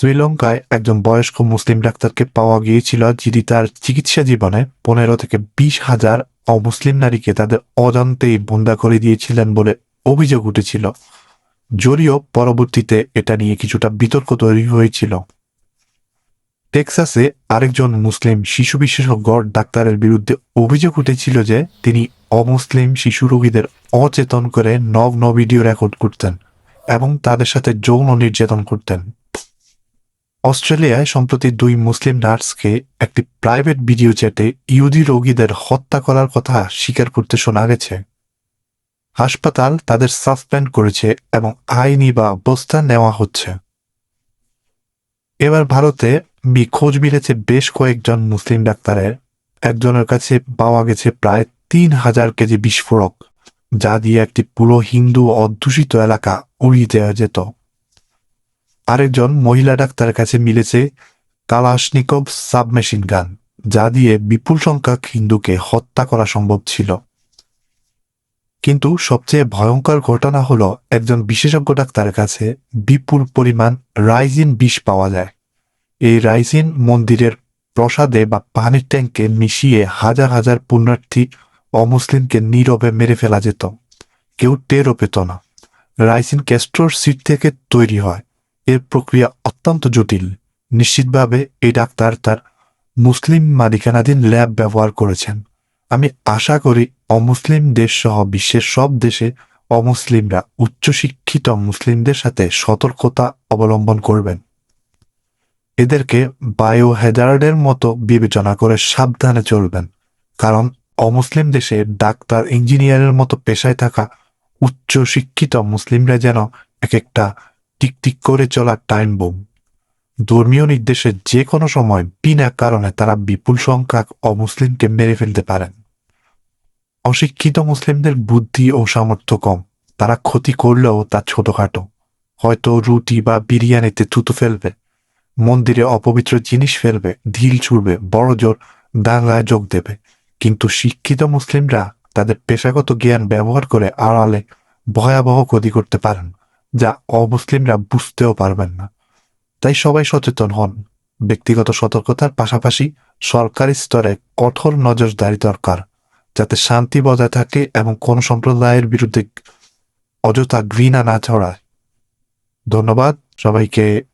শ্রীলঙ্কায় একজন বয়স্ক মুসলিম ডাক্তারকে পাওয়া গিয়েছিল, যিনি তার চিকিৎসা জীবনে পনেরো থেকে বিশ হাজার অমুসলিম নারীকে তাদের অজান্তেই বন্দা করে দিয়েছিলেন বলে অভিযোগ উঠেছিল। যদিও পরবর্তীতে এটা নিয়ে কিছুটা বিতর্ক তৈরি হয়েছিল। টেক্সাসে আরেকজন মুসলিম শিশু বিশেষজ্ঞ ডাক্তারের বিরুদ্ধে অভিযোগ উঠেছিল যে তিনি অমুসলিম শিশু রোগীদের অচেতন করে নব ন ভিডিও রেকর্ড করতেন এবং তাদের সাথে যৌন নির্যাতন করতেন। অস্ট্রেলিয়ায় সম্প্রতি দুই মুসলিম নার্সকে একটি প্রাইভেট ভিডিও চ্যাটে ইহুদি রোগীদের হত্যা করার কথা স্বীকার করতে শোনা গেছে। হাসপাতাল তাদের সাসপেন্ড করেছে এবং আইনি বা ব্যবস্থা নেওয়া হচ্ছে। এবার ভারতে খোঁজ মিলেছে বেশ কয়েকজন মুসলিম ডাক্তারের। একজনের কাছে পাওয়া গেছে প্রায় তিন হাজার কেজি বিস্ফোরক, যা দিয়ে একটি পুরো হিন্দু অধ্যুষিত এলাকা উড়িয়ে দেওয়া যেত। আরেকজন মহিলা ডাক্তারের কাছে মিলেছে কালাশনিকভ সাবমেশিন গান, যা দিয়ে বিপুল সংখ্যক হিন্দুকে হত্যা করা সম্ভব ছিল। কিন্তু সবচেয়ে ভয়ঙ্কর ঘটনা হলো একজন বিশেষজ্ঞ ডাক্তারের কাছে বিপুল পরিমাণ রাইজিন বিষ পাওয়া যায়। এই রাইজিন মন্দিরের প্রসাদে বা পানির ট্যাঙ্কে মিশিয়ে হাজার হাজার পুণ্যার্থী অমুসলিমকে নীরবে মেরে ফেলা যেত। কেউ টেরও পেত না। রাইসিন ক্যাস্ট্রোর সিট থেকে তৈরি হয়। এর প্রক্রিয়া অত্যন্ত জটিল। নিশ্চিতভাবে এই ডাক্তার তার মুসলিম মালিকানাধীন ল্যাব ব্যবহার করেছেন। আমি আশা করি অমুসলিম দেশ সহ বিশ্বের সব দেশে অমুসলিমরা উচ্চশিক্ষিত মুসলিমদের সাথে সতর্কতা অবলম্বন করবেন। এদেরকে বায়ো হ্যাজার্ডের মতো বিবেচনা করে সাবধানে চলবেন, কারণ অমুসলিম দেশে ডাক্তার ইঞ্জিনিয়ারের মতো পেশায় থাকা উচ্চ শিক্ষিত মুসলিমরা যেন এক একটা টিকটিক করে চলা টাইম বোম ধর্মীয় নির্দেশে যে কোনো সময়, বিনা কারণে তারা বিপুল সংখ্যক অমুসলিমকে মেরে ফেলতে পারেন। অশিক্ষিত মুসলিমদের বুদ্ধি ও সামর্থ্য কম। তারা ক্ষতি করলেও তা ছোটখাটো। হয়তো রুটি বা বিরিয়ানিতে থুতু ফেলবে। মন্দিরে অপবিত্র জিনিস ফেলবে, ঢিল ছুড়বে, বড় জোর দাঙ্গায় যোগ দেবে। কিন্তু শিক্ষিত মুসলিমরা তাদের পেশাগত জ্ঞান ব্যবহার করে আড়ালে ভয়াবহ ক্ষতি করতে পারেন। যা অমুসলিমরা বুঝতেও পারবেন না। তাই সবাই সচেতন হন। ব্যক্তিগত সতর্কতার পাশাপাশি সরকারি স্তরে কঠোর নজরদারি দরকার, যাতে শান্তি বজায় থাকে এবং কোন সম্প্রদায়ের বিরুদ্ধে অযথা ঘৃণা না ছড়ায়। ধন্যবাদ সবাইকে।